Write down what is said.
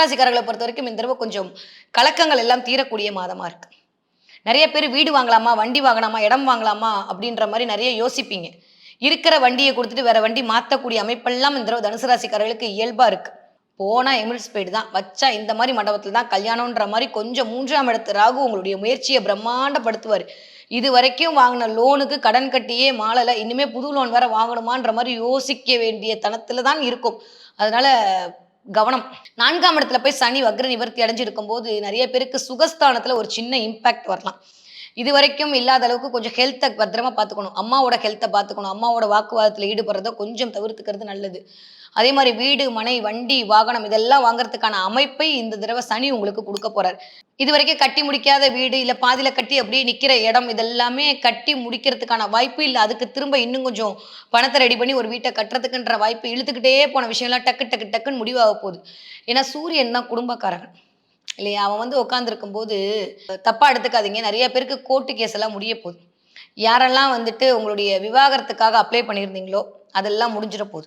ராசிக்காரர்களை பொறுத்த வரைக்கும் இந்த தடவை கொஞ்சம் கலக்கங்கள் எல்லாம் தீரக்கூடிய மாதமா இருக்கு. நிறைய பேர் வீடு வாங்கலாமா வண்டி வாங்கலாமா இடம் வாங்கலாமா அப்படின்ற மாதிரி நிறைய யோசிப்பீங்க. இருக்கிற வண்டியை கொடுத்துட்டு வேற வண்டி மாற்றக்கூடிய அமைப்பெல்லாம் இந்த தடவை தனுசு ராசிக்காரர்களுக்கு இயல்பா இருக்கு. போனா எமிரேட்ஸ் போயிட்டு தான். வச்சா இந்த மாதிரி மண்டபத்தில் தான் கல்யாணம்ன்ற மாதிரி கொஞ்சம் மூன்றாம் இடத்து ராகு உங்களுடைய முயற்சியை பிரம்மாண்டப்படுத்துவார். இது வரைக்கும் வாங்கின லோனுக்கு கடன் கட்டியே மாளலை. இனிமேல் புது லோன் வேற வாங்கணுமான்ற மாதிரி யோசிக்க வேண்டிய தனத்துல தான் இருக்கும். அதனால கவனம். நான்காம் இடத்துல போய் சனி வக்ர நிவர்த்தி அடைஞ்சிருக்கும் போது நிறைய பேருக்கு சுகஸ்தானத்துல ஒரு சின்ன இம்பாக்ட் வரலாம். இது வரைக்கும் இல்லாத அளவுக்கு கொஞ்சம் ஹெல்த்தை பத்திரமா பார்த்துக்கணும் அம்மாவோட ஹெல்த்தை பார்த்துக்கணும் அம்மாவோட வாக்குவாதத்தில் ஈடுபடுறத கொஞ்சம் தவிர்த்துக்கிறது நல்லது. அதே மாதிரி வீடு மனை வண்டி வாகனம் இதெல்லாம் வாங்குறதுக்கான அமைப்பை இந்த தடவை சனி உங்களுக்கு கொடுக்க போறார். இது வரைக்கும் கட்டி முடிக்காத வீடு இல்லை பாதியில கட்டி அப்படியே நிக்கிற இடம் இதெல்லாமே கட்டி முடிக்கிறதுக்கான வாய்ப்பு இல்லை. அதுக்கு திரும்ப இன்னும் கொஞ்சம் பணத்தை ரெடி பண்ணி ஒரு வீட்டை கட்டுறதுக்குன்ற வாய்ப்பு இழுத்துக்கிட்டே போன விஷயம்லாம் டக்கு டக்கு டக்குன்னு முடிவாக போகுது. ஏன்னா சூரியன் தான் குடும்பக்காரகன் இல்லையா? அவன் வந்து உட்காந்துருக்கும் போது தப்பா எடுத்துக்காதீங்க. நிறைய பேருக்கு கோர்ட்டு கேஸ் எல்லாம் முடிய போகுது. யாரெல்லாம் வந்துட்டு உங்களுடைய விவாகரத்துக்காக அப்ளை பண்ணியிருந்தீங்களோ அதெல்லாம் முடிஞ்சிட போகுது.